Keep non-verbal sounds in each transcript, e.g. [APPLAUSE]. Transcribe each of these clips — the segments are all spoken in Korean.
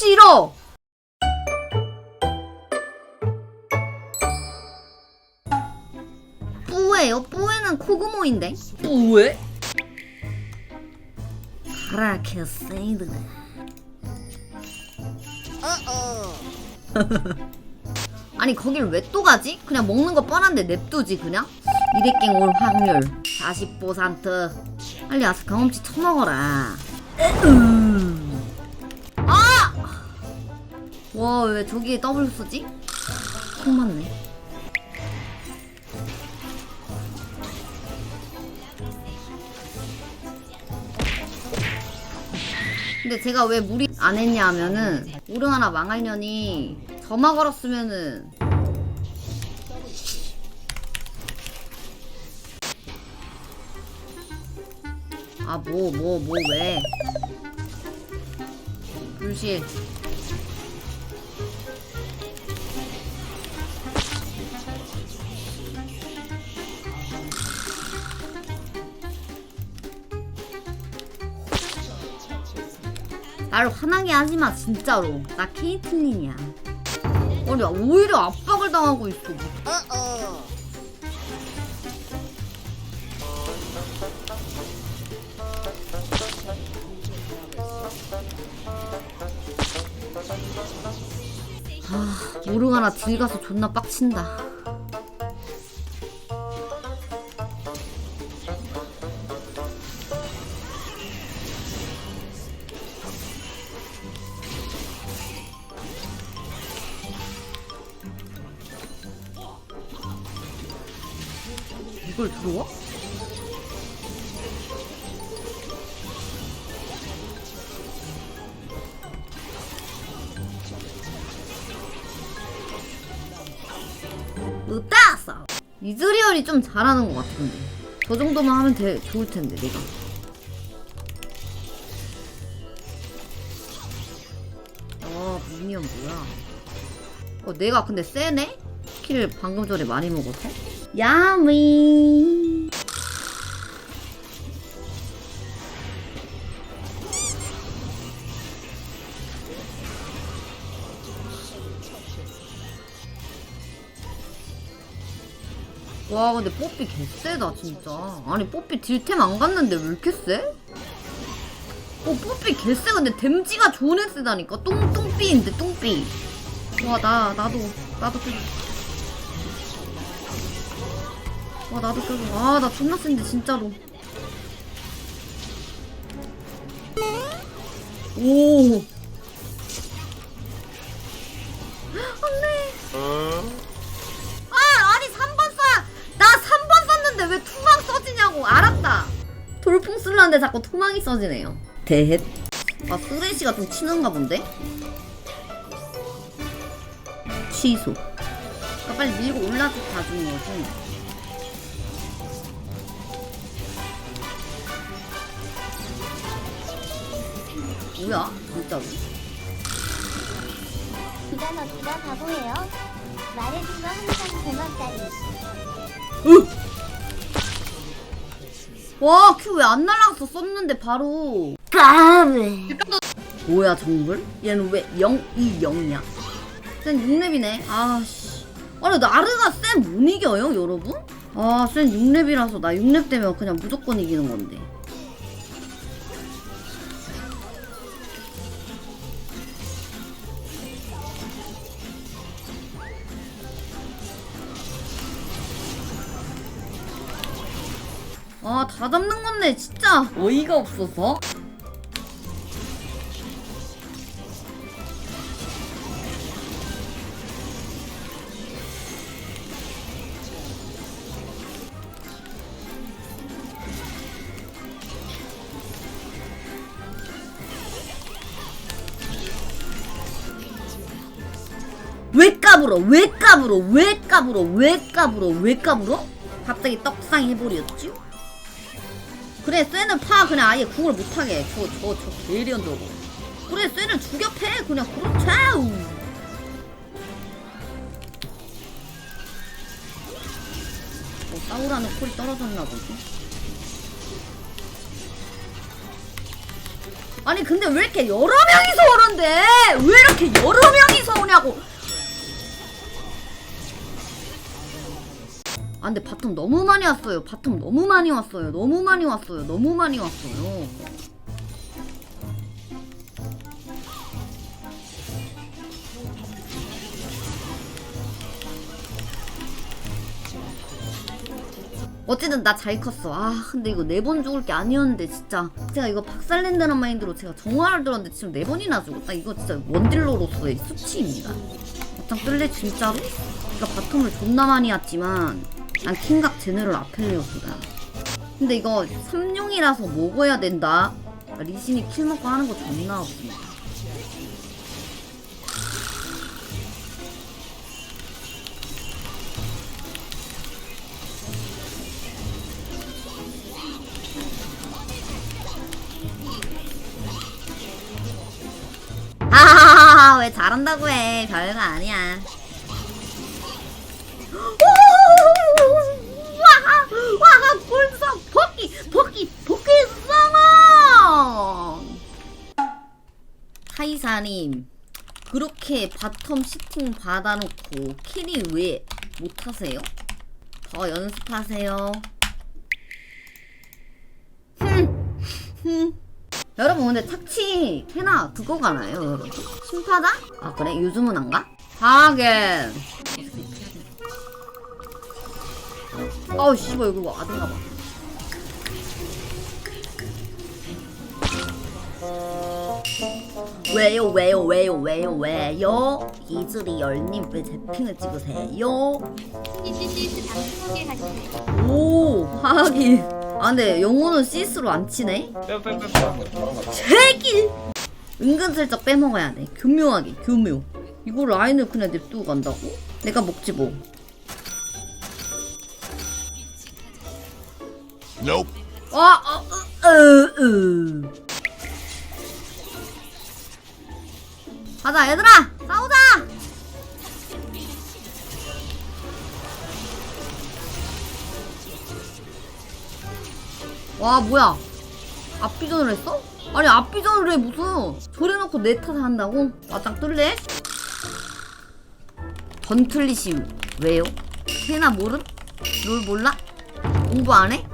싫어. 뿌예요. 뿌에는 코그모인데. 뿌에? 카라케세이드. [LAUGHS] 아니 거길 왜 또 가지? 그냥 먹는 거 뻔한데 냅두지 그냥? 미래갱 올 확률 40% 빨리 와서 경험치 처먹어라 으음. 아! 와왜 저기에 더블 쓰지? 콩 맞네 근데 제가 왜 무리 안 했냐 하면은 우릉 하나 망할 년이 저마 걸었으면은 아 뭐 뭐 뭐 왜 불실 나를 화나게 하지 마 진짜로. 나 케이틀린이야. 아니 오히려 압박을 당하고 있어. 아 모르가나 딜 가서 존나 빡친다 이걸 들어와? 으따싸! 이즈리얼이 좀 잘하는 것 같은데 저 정도만 하면 돼, 좋을 텐데 내가 어 미니언 뭐야 어 내가 근데 세네? 키를 방금 전에 많이 먹어서 야미 와 근데 뽀삐 개쎄다 진짜. 아니 뽀삐 딜템 안 갔는데 왜 이렇게 쎄? 어 뽀삐 개쎄 근데 댐지가 애 쓰다니까. 똥똥삐인데 똥삐. 와 나 나도 나도 좀 와 나도 껴줘 아나 존나 센데 진짜로. 오. 안돼. 아 아니 3번 써나 3번 썼는데 왜 투망 써지냐고. 알았다. 돌풍 쓰려는데 자꾸 투망이 써지네요. 대헷. 아 쓰레쉬가 좀 치는가 본데? 취소. 아, 빨리 밀고 올라서 봐주는 거지 뭐야 진짜로 비단 어디가 바보예요? 말해준 거 항상 고맙다니. 와, 큐 왜 안 날라갔어? 썼는데 바로. 까베. 뭐야, 정글? 얘는 왜 0, 2, 0이냐? 센 6렙이네. 아씨. 아니, 나르가 센못 이겨요, 여러분? 아, 센 6렙이라서 나 6렙 되면 그냥 무조건 이기는 건데. 아, 다 잡는 건데, 진짜. 어이가 없어서. 왜 까불어? 왜 까불어? 왜 까불어? 왜 까불어? 왜 까불어? 갑자기 떡상 해버렸지? 그래 쇠는 파. 그냥 아예 궁을 못하게. 저저저 게리언 저거. 그래 쇠를 죽여 패. 그냥 그렇죠 뭐 싸우라는 콜이 떨어졌나 보지? 아니 근데 왜 이렇게 여러 명이서 오는데? 왜 이렇게 여러 명 아 근데 바텀 너무 많이 왔어요 바텀 너무 많이 왔어요 너무 많이 왔어요 너무 많이 왔어요 어쨌든 나 잘 컸어. 아 근데 이거 네 번 죽을 게 아니었는데 진짜 제가 이거 박살낸다는 마인드로 제가 정화를 들었는데 지금 네 번이나 죽었다. 이거 진짜 원딜러로서의 수치입니다. 어짱 뜰래 진짜로? 그러니까 바텀을 존나 많이 왔지만 난 킹각 제네럴 아펠리오스다. 근데 이거 삼룡이라서 먹어야 된다. 리신이 킬 먹고 하는 거 존나 없습니다. 아, [LAUGHS] 왜 잘한다고 해. 별거 아니야. 와, 와, 벌써 복귀, 복귀, 복귀성어! 하이사님, 그렇게 바텀 시팅 받아놓고 킬이 왜 못하세요? 더 연습하세요. 여러분 근데 착취 해나 그거 가나요 여러분? 심파다? 아 그래? 요즘은 안 가? 하긴 아우 씨발 여기 뭐 아든가 봐 왜요 왜요 왜요 왜요 왜요 이즈리 열님 왜 제핑을 찍으세요? 소개하시네. 오 하긴 아 근데 영혼은 시스로 안 치네? 새끼! 은근슬쩍 빼먹어야 돼. 교묘하게, 교묘. 이거 라인을 그냥 냅두고 간다고? 내가 먹지 뭐. Nope. 아, 어, 어, 어, 어. 가자, 얘들아! 싸우자! 와, 뭐야. 앞비전을 했어? 아니, 앞비전을 해, 무슨. 저래놓고 내 탓을 한다고? 맞짱 뜰래? 전틀리심, 왜요? 해나 모름? 롤 몰라? 공부 안 해?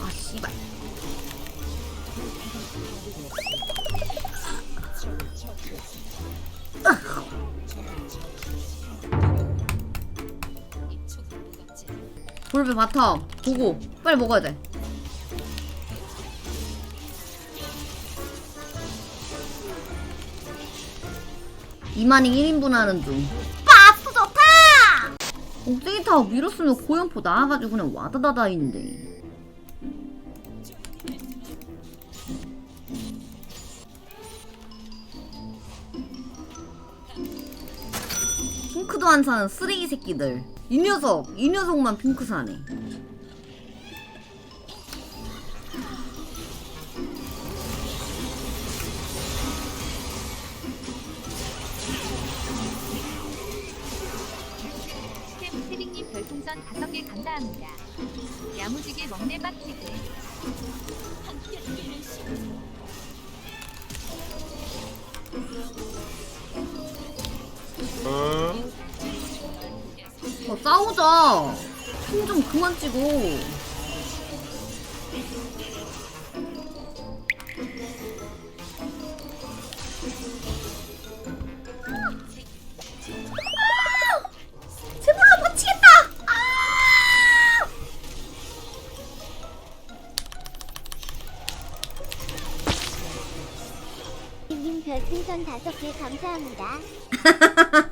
아 씨발 돌배 바텀. 보고 빨리 먹어야 돼. 이만희 1인분 하는 중. 빠스 좋다! 옥쟁이 타워 밀었으면 고연포 나와가지고 그냥 와다다다 있는데. 핑크도 안 사는 쓰레기 새끼들. 이 녀석, 이 녀석만 핑크 사네. 스테링님 별풍선 5개 감사합니다. 야무지게 먹네 빡치게. 싸우자. 총 좀 그만 찍어. 제발로 맞히겠다. 아! 님 별풍선 다섯 개 감사합니다. [LAUGHS]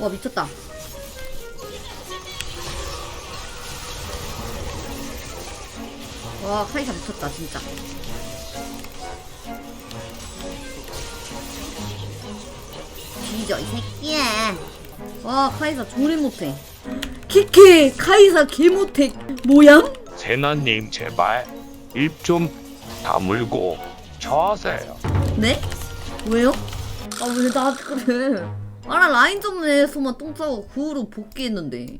와 미쳤다. 와 카이사 미쳤다 진짜. 뒤져 이 새끼야 와 카이사 조리 못해 키키 카이사 개 못해 뭐야? 세나님 제발 입 좀 다물고 쳐하세요. 네? 왜요? 아 왜 나한테 그래 아나 라인전에서만 똥 싸고 그 후로 복귀했는데